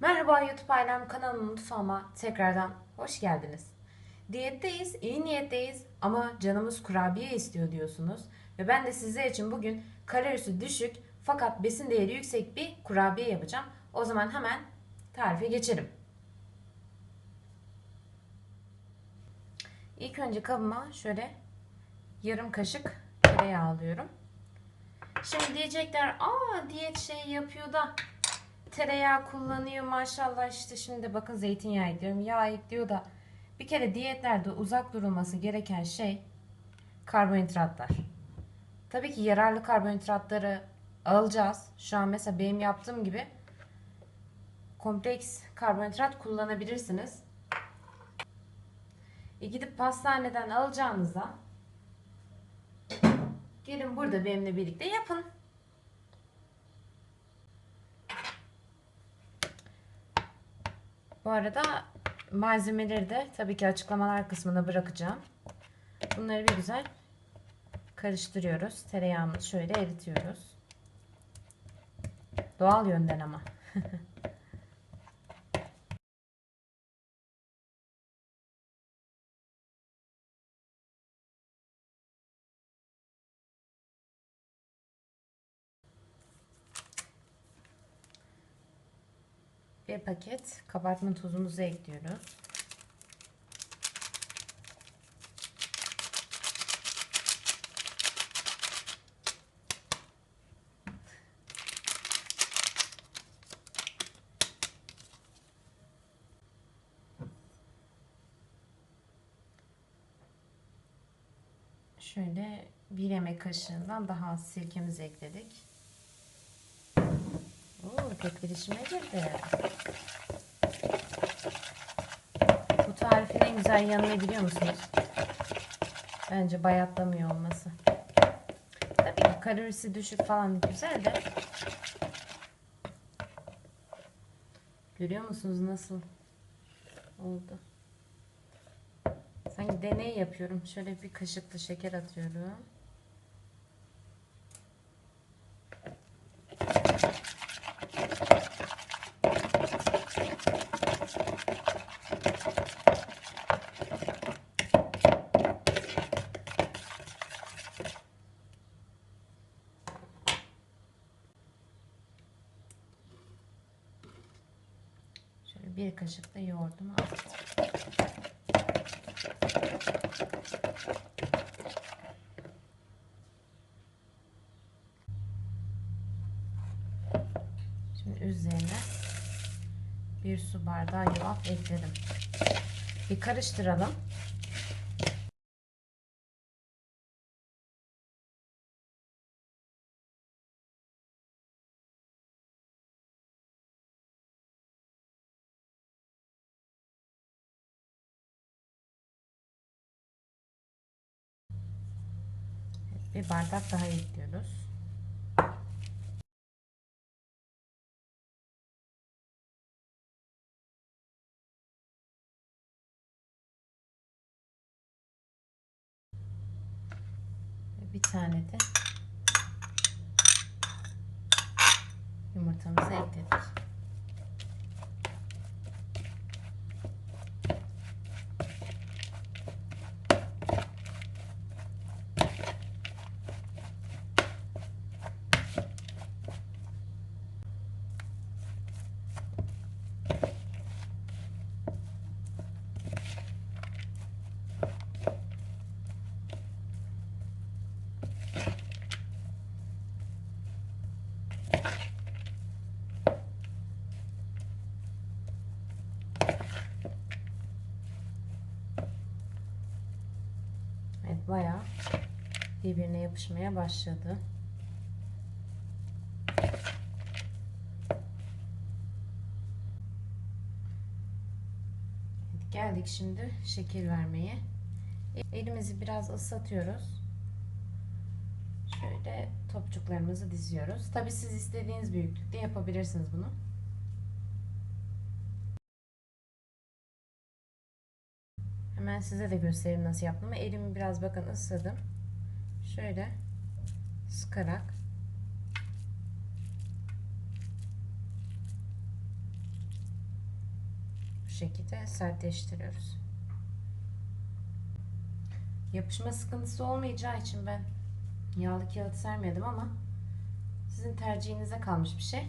Merhaba YouTube ailem kanalımın mutfağıma tekrardan hoş geldiniz. Diyetteyiz, iyi niyetteyiz ama canımız kurabiye istiyor diyorsunuz. Ve ben de sizler için bugün kalorisi düşük fakat besin değeri yüksek bir kurabiye yapacağım. O zaman hemen tarife geçelim. İlk önce kabıma şöyle yarım kaşık tereyağı alıyorum. Şimdi diyecekler aa diyet şey yapıyor da tereyağı kullanıyor maşallah işte şimdi bakın zeytinyağı ekliyorum yağ ekliyor da bir kere diyetlerde uzak durulması gereken şey karbonhidratlar. Tabii ki yararlı karbonhidratları alacağız. Şu an mesela benim yaptığım gibi kompleks karbonhidrat kullanabilirsiniz. E gidip pastaneden alacağınıza gelin burada benimle birlikte yapın. Bu arada malzemeleri de tabii ki açıklamalar kısmına bırakacağım. Bunları bir güzel karıştırıyoruz. Tereyağımızı şöyle eritiyoruz. Doğal yönden ama. Bir paket kabartma tozumuzu ekliyoruz. Şöyle bir yemek kaşığından daha az sirkemizi ekledik. Pek bir işime girdi. Bu tarifin en güzel yanı ne biliyor musunuz? Bence bayatlamıyor olması. Tabii ki kalorisi düşük falan güzel de. Görüyor musunuz nasıl oldu? Sanki deney yapıyorum. Şöyle bir kaşık da şeker atıyorum. Şöyle bir kaşık da yoğurdumu attım. Şimdi üzerine bir su bardağı yulaf ekledim. Bir karıştıralım. Bir bardak daha ekliyoruz. Bir tane de yumurtamızı ekledik. Bayağı birbirine yapışmaya başladı. Geldik şimdi şekil vermeye. Elimizi biraz ıslatıyoruz. Şöyle topçuklarımızı diziyoruz. Tabi siz istediğiniz büyüklükte yapabilirsiniz bunu. Hemen size de göstereyim nasıl yaptığımı. Elimi biraz bakın ısladım. Şöyle sıkarak şekilde sertleştiriyoruz. Yapışma sıkıntısı olmayacağı için ben yağlı kağıt sermedim ama sizin tercihinize kalmış bir şey.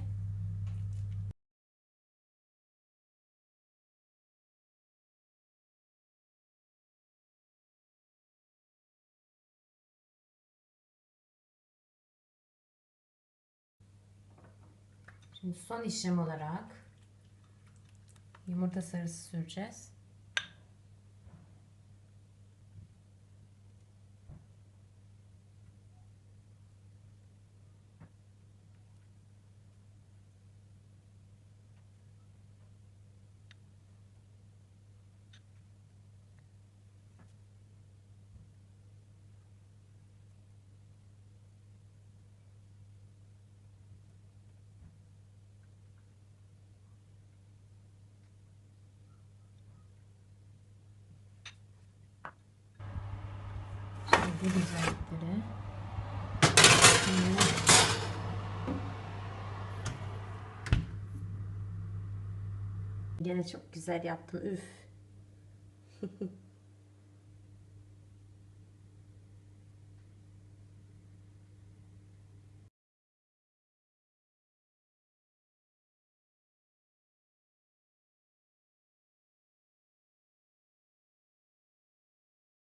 Şimdi son işlem olarak yumurta sarısı süreceğiz. Şimdi bu güzellikleri Şimdi çok güzel yaptın. Üf.